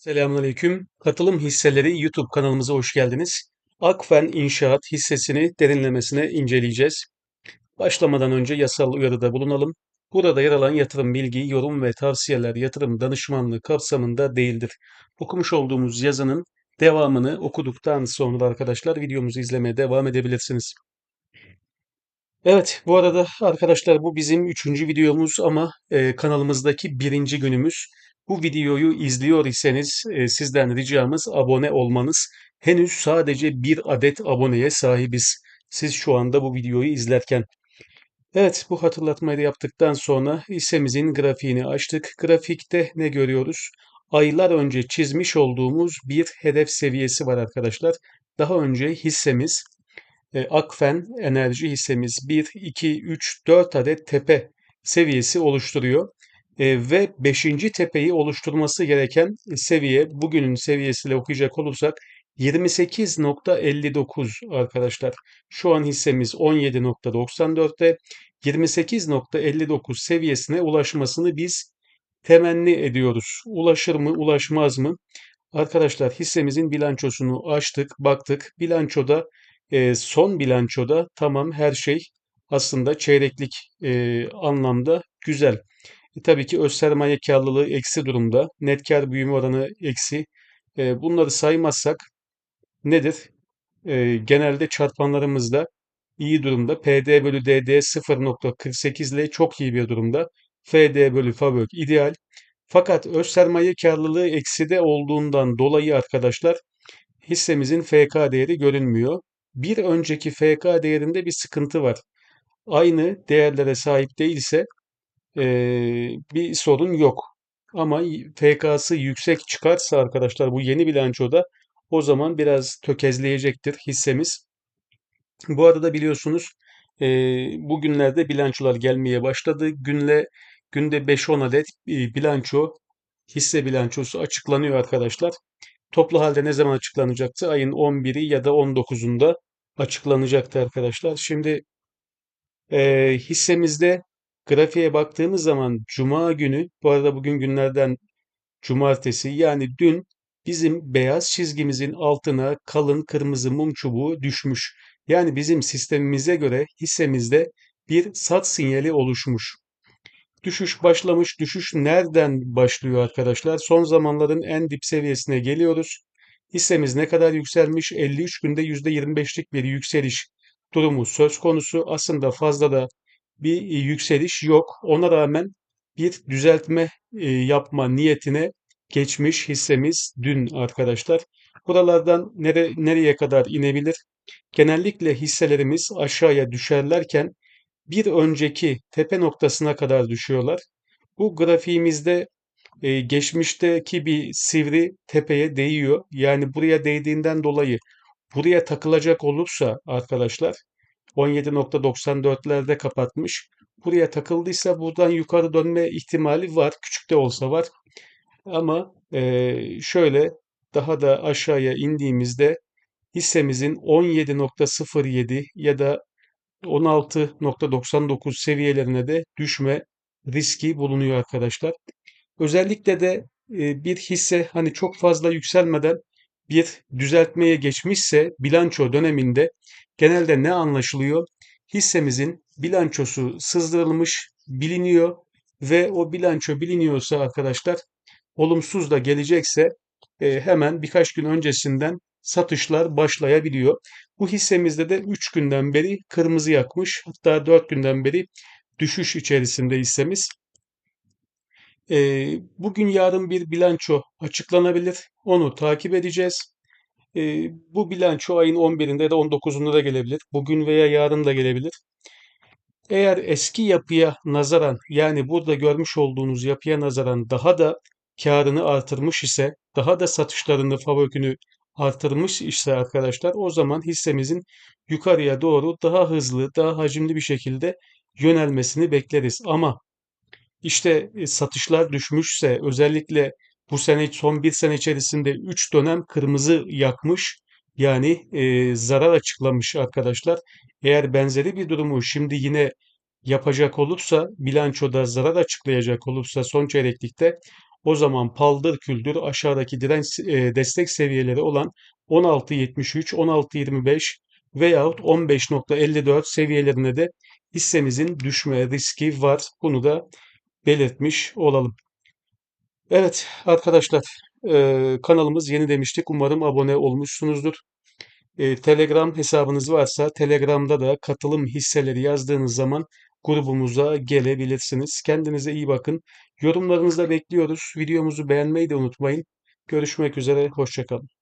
Selamünaleyküm. Katılım hisseleri YouTube kanalımıza hoş geldiniz. Akfen İnşaat hissesini derinlemesine inceleyeceğiz. Başlamadan önce yasal uyarıda bulunalım. Burada yer alan yatırım bilgi, yorum ve tavsiyeler yatırım danışmanlığı kapsamında değildir. Okumuş olduğumuz yazının devamını okuduktan sonra arkadaşlar videomuzu izlemeye devam edebilirsiniz. Evet, bu arada arkadaşlar bu bizim üçüncü videomuz ama e, kanalımızdaki birinci günümüz. Bu videoyu izliyor iseniz e, sizden ricamız abone olmanız. Henüz sadece bir adet aboneye sahibiz. Siz şu anda bu videoyu izlerken. Evet, bu hatırlatmayı da yaptıktan sonra hissemizin grafiğini açtık. Grafikte ne görüyoruz? Aylar önce çizmiş olduğumuz bir hedef seviyesi var arkadaşlar. Daha önce hissemiz e, Akfen enerji hissemiz 1, 2, 3, 4 adet tepe seviyesi oluşturuyor. E, ve 5. tepeyi oluşturması gereken seviye bugünün seviyesiyle okuyacak olursak 28.59 arkadaşlar. Şu an hissemiz 17.94'te 28.59 seviyesine ulaşmasını biz temenni ediyoruz. Ulaşır mı, ulaşmaz mı? Arkadaşlar hissemizin bilançosunu açtık, baktık. Bilançoda e, son bilançoda tamam her şey aslında çeyreklik e, anlamda güzel. E, tabii ki öz sermaye karlılığı eksi durumda. Net kar büyüme oranı eksi. E, bunları saymazsak nedir? E, genelde çarpanlarımızda iyi durumda. PD bölü DD 0.48 ile çok iyi bir durumda. FD bölü FAVÖK ideal. Fakat öz sermaye karlılığı ekside olduğundan dolayı arkadaşlar hissemizin FK değeri görünmüyor. Bir önceki FK değerinde bir sıkıntı var. Aynı değerlere sahip değilse eee, bir sorun yok. Ama FK'sı yüksek çıkarsa arkadaşlar bu yeni bilançoda o zaman biraz tökezleyecektir hissemiz. Bu arada biliyorsunuz eee, bugünlerde bilançolar gelmeye başladı. Günle günde 5-10 adet e, bilanço hisse bilançosu açıklanıyor arkadaşlar. Toplu halde ne zaman açıklanacaktı? Ayın 11'i ya da 19'unda açıklanacaktı arkadaşlar. Şimdi e, hissemizde grafiğe baktığımız zaman Cuma günü, bu arada bugün günlerden Cumartesi yani dün bizim beyaz çizgimizin altına kalın kırmızı mum çubuğu düşmüş. Yani bizim sistemimize göre hissemizde bir sat sinyali oluşmuş. Düşüş başlamış. Düşüş nereden başlıyor arkadaşlar? Son zamanların en dip seviyesine geliyoruz. Hissemiz ne kadar yükselmiş? 53 günde %25'lik bir yükseliş durumu söz konusu. Aslında fazla da bir yükseliş yok. Ona rağmen bir düzeltme e, yapma niyetine geçmiş hissemiz dün arkadaşlar. Buralardan nere, nereye kadar inebilir? Genellikle hisselerimiz aşağıya düşerlerken bir önceki tepe noktasına kadar düşüyorlar. Bu grafiğimizde e, geçmişteki bir sivri tepeye değiyor. Yani buraya değdiğinden dolayı buraya takılacak olursa arkadaşlar 17.94'lerde kapatmış. Buraya takıldıysa buradan yukarı dönme ihtimali var. Küçük de olsa var. Ama e, şöyle daha da aşağıya indiğimizde hissemizin 17.07 ya da 16.99 seviyelerine de düşme riski bulunuyor arkadaşlar. Özellikle de e, bir hisse hani çok fazla yükselmeden bir düzeltmeye geçmişse bilanço döneminde genelde ne anlaşılıyor? Hissemizin bilançosu sızdırılmış, biliniyor ve o bilanço biliniyorsa arkadaşlar olumsuz da gelecekse e, hemen birkaç gün öncesinden satışlar başlayabiliyor. Bu hissemizde de 3 günden beri kırmızı yakmış. Hatta 4 günden beri düşüş içerisinde hissemiz. Ee, bugün yarın bir bilanço açıklanabilir. Onu takip edeceğiz. Ee, bu bilanço ayın 11'inde ya da 19'unda da gelebilir. Bugün veya yarın da gelebilir. Eğer eski yapıya nazaran yani burada görmüş olduğunuz yapıya nazaran daha da karını artırmış ise, daha da satışlarını, fabrikünü artırmış ise arkadaşlar o zaman hissemizin yukarıya doğru daha hızlı, daha hacimli bir şekilde yönelmesini bekleriz. Ama işte e, satışlar düşmüşse özellikle bu sene son bir sene içerisinde 3 dönem kırmızı yakmış yani e, zarar açıklamış arkadaşlar. Eğer benzeri bir durumu şimdi yine yapacak olursa bilançoda zarar açıklayacak olursa son çeyreklikte O zaman paldır küldür aşağıdaki direnç e, destek seviyeleri olan 16.73, 16.25 veyahut 15.54 seviyelerine de hissemizin düşme riski var. Bunu da belirtmiş olalım. Evet arkadaşlar e, kanalımız yeni demiştik. Umarım abone olmuşsunuzdur. E, Telegram hesabınız varsa Telegram'da da katılım hisseleri yazdığınız zaman grubumuza gelebilirsiniz. Kendinize iyi bakın. Yorumlarınızı da bekliyoruz. Videomuzu beğenmeyi de unutmayın. Görüşmek üzere. Hoşçakalın.